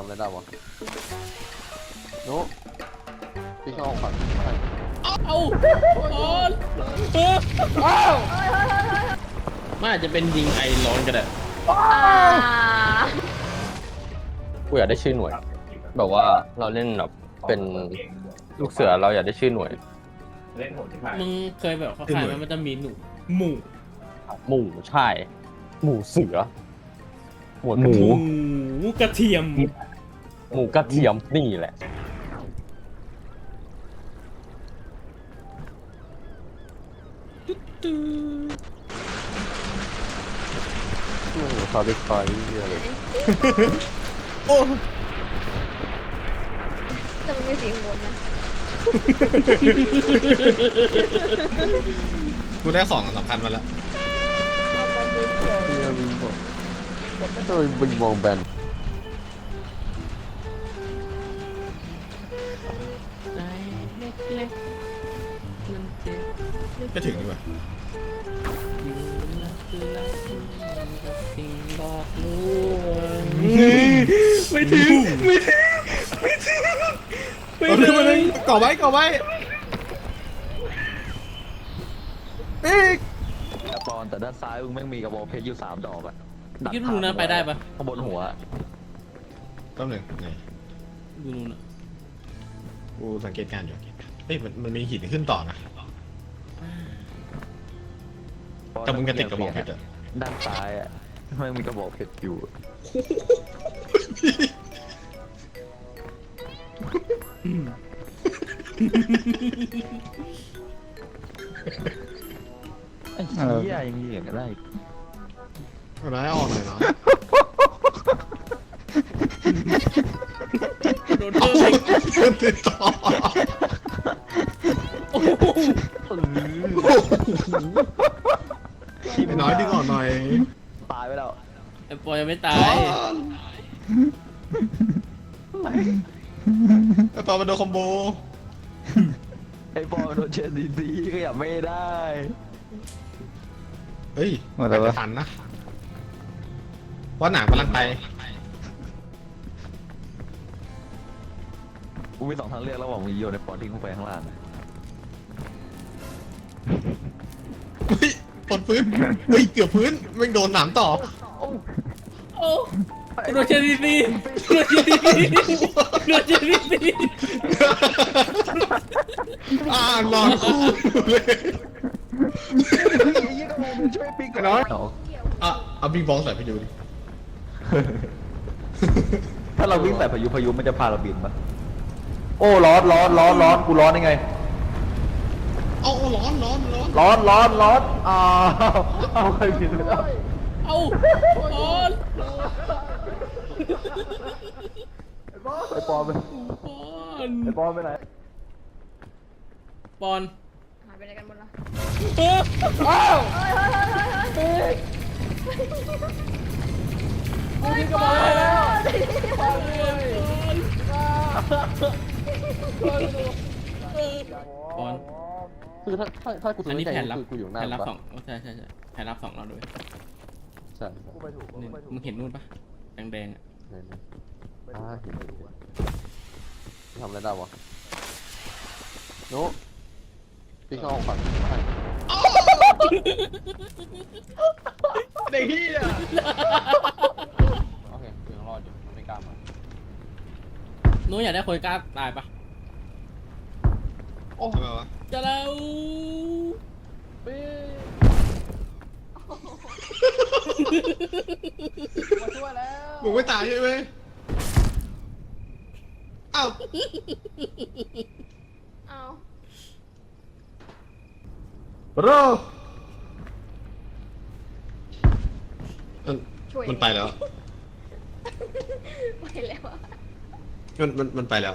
ทำอะไรได้วะโน้พี่เข้าห้องฝันใช่เอาออนเออมันอาจจะเป็นยิงไอร้อนก็ได้กูอยากได้ชื่อหน่วย แบบว่าเราเล่นแบบเป็นลูกเสือเราอยากได้ชื่อหน่วยมึงเคยแบบเขาขายไหมมันจะมีหนูหมูหมูใช่ หมูเสือหมวดหหมูมูกระเทียม หมูกระเทียมนี่แหละโอ้โหซาดิสไฟเยอะเลยแต่มันไม่สีข้างบนนะกูได้ของสำคัญมาแล้วเฮียวิงบอกทำไมวิงมองแบน ก็ถึงดีกว่าไม่ถึงไม่ถึงไม่ถึงไม่เอาถึขึ้นมาเลยงก่อไว้ก่อไว้อีกแต่ปอนแต่ด้านซ้ายมึงแม่งมีกระบอกเพชรอยู่สามดอกอะดักคิดดูนะไปได้ปะข้างบนหัวแป๊บหนึงไหนดูนู่นอะกูสังเกตการณ์อยู่เฮ้ยมันมันมีหินขึ้นต่อนะ แต่มึงกระติกกระบอกเพชรอะด้านซ้ายอะแม่มีกระบอกเพชรอยู่ ไอ้เหี้ยยังมีอย่างก็ได้อะไรออกหน่อยเนาะโดนเพิ่มอีกติดต่อ โอ้โห อ้น้อยดึงออกหน่อยตายไปแล้วไอ้ปอยยังไม่ตาย ไอ้ปอมาโดนคอมโบไอ้บอลโดนเชนดีดีก็อย่าไม่ได้เฮ้ยว่าแต่ว่า จะทันนะว่าหนังกำลังไปกูมีสองทางเลือกระหว่างมึงโยนในปอนทิ้งลงไปข้างล่างอะเฮ้ย ปลดพื้นเฮ้ยเกือบพื้นแม่งโดนหนามต่อโอ้โดนเชนดีซีโดนเชนดีซีโดนเชนดีซีอ่านอนคู่เลยไอ้น้อยเอาอะเอาบิ๊กบอลใส่ไปดูดิถ้าเราวิ่งแต่พายุพายุมันจะพาเราบินปะโอ้ร้อนร้อนร้อนร้อนกูร้อนยังไง เอาเอาร้อนร้อนร้อนร้อนร้อนร้อนอ้าวเอาใครผิดไปแล้วเอาออนไอปอนไปปอนไอปอนไปไหนปอนหายไปไหนกันหมดละเออเฮ้ยเฮ้ยเฮ้ยเฮ้ยเฮ้ยปอนแล้ วปอนคือถ้าถ้าถ้ากูตัวอันนี้ใจแผนลับคือกูอยู่หน้าแผนลับปะสองโอ้ใช่ใช่ใช่แผนลับสองเราด้วยใช่นี่มึงเห็นนู่นปะแดงๆอะไหนไหนอ่าเห็นอยู่อะทำอะไรได้วะโน้พี่เข้าห้องฝันใช่เด็กที่อะโอเคกูยังรอดอยู่มันไม่กล้ามาหนูอยากได้คนกล้าตายปะ โอ้ทำไมวะจะเรามึงไม่ตายใช่ไหมอ้าวเอาโรมันช่วยมันไปแล้ว ไปแล้วอะมันมันมันไปแล้ว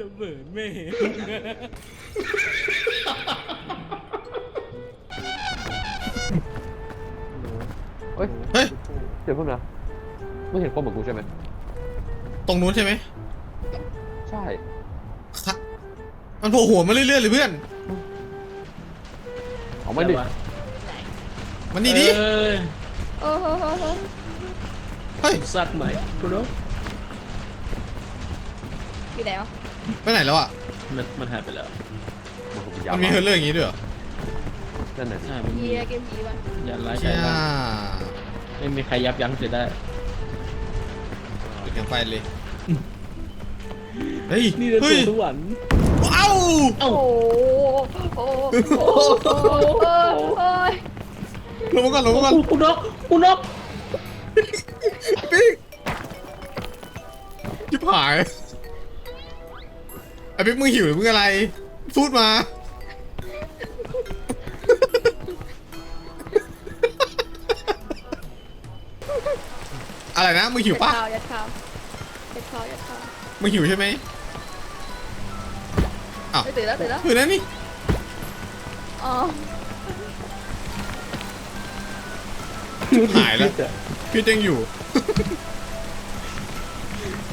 ระเบิดแม่เฮ้ยเฮ้ย เดี๋ยวเพิ่งนะมึงเห็นป้อมเหมือนกูใช่ไหมตรงนู้นใช่ไหมใช่ค่ะมันโผล่หัวมาเรื่อยๆเลยเพื่อน เอาไม่ดิมันนี่ดิเออโอ้โหโหโหเฮ้ยสัตว์ใหม่กูรู้อยู่ไหนวะ ไปไหนแล้วอะ มันมันหายไปแล้วมันมีเฮอร์เลอร์อย่างงี้ด้วยเหรอนั่นน่ะใช่มันมียีเกมผีวะยันร้ายเชี่ใช่ยไหมไม่มีใครยับยั้งเสียได้ ปิดกันไฟเลย เฮ้ย นี่จะเฮ้สู่ยสวรรค์ว้าวเอ้า โอ้โหโอ้โหโอ้โหโอ้ยลงมาก่อนลงมาก่อนกูนกกูนก ปิ๊กจิบหาย ไอ้ปิ๊กมึงหิวหรือมึงอะไร พูดมา อะไรนะ มึงหิวยัดปะข้าวยัดข้าวยัดข้าวยัดข้าวมึงหิวใช่ไหมอ้าวไม่ตื่นแล้วตื่นแล้วคือนั่นนี่ อ๋อหายแล้วพี่ยังอยู่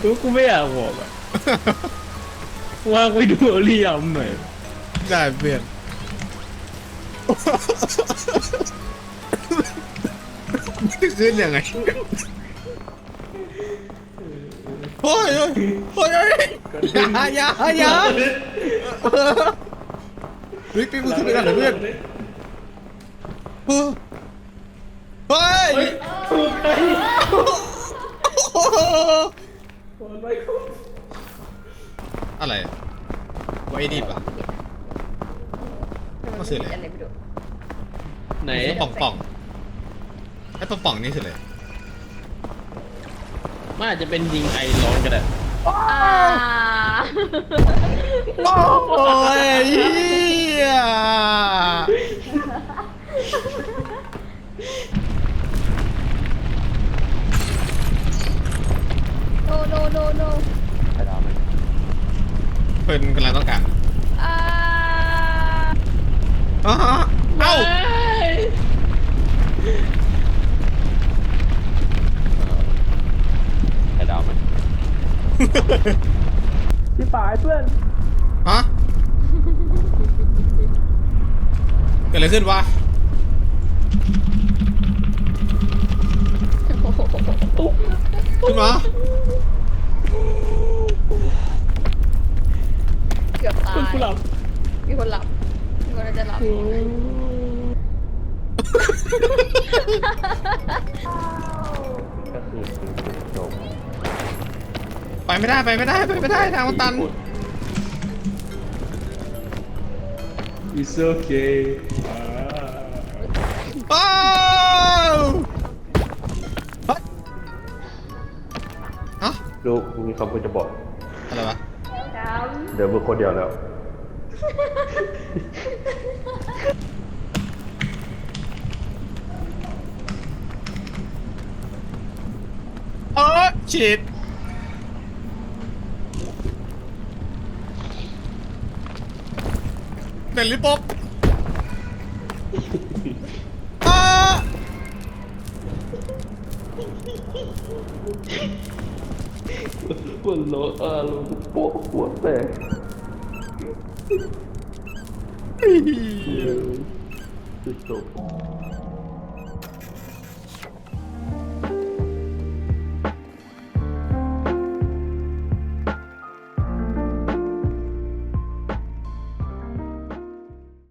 กูกูไม่อยากบอกอะ ว่างไปดูเรียมหน่อยได้เปลี่ยนขึ้นยังไงโอ้ยโอ้ยโอ้ยโอ้ยอย่าอย่าอย่าปิ๊กปิ๊กมึงขึ้นไปกันเหรอเพื่อนเฮ้ยเฮ้ยโอ้โห อะไรอะไว้ดีป่ะ ก็คืออะไรอะไรไม่รู้ไหน ป่องป่องไอ้ป่องป่องนี่คืออะไรมันอาจจะเป็นยิงไอร้อนก็ได้อ่าโอ้ยเหี้ยโนโนโนโนไข่ดาวไหม เพิ่นกำลังต้องการอ่าอ๋อเอ้าไข่ดาวไหมพี่ป่ายเพื่อนฮะเกิดอะไรขึ้นวะขึ้นมา เกือบตาย กูหลับมีคนหลับมีคนจะหลับ ก็คือจบไปไม่ได้ไปไม่ได้ไปไม่ได้ทางมันตันอิสโอเคอ้าวเฮ้ยฮะลูกมีคำพูดจะบอกอะไรวะเดี๋ยวมึงคนเดียวแล้ว เออฉีดเดลิปบอ้าปวดโลเออ ลงโป๊ะหัวแตกเฮ้ยจะจบ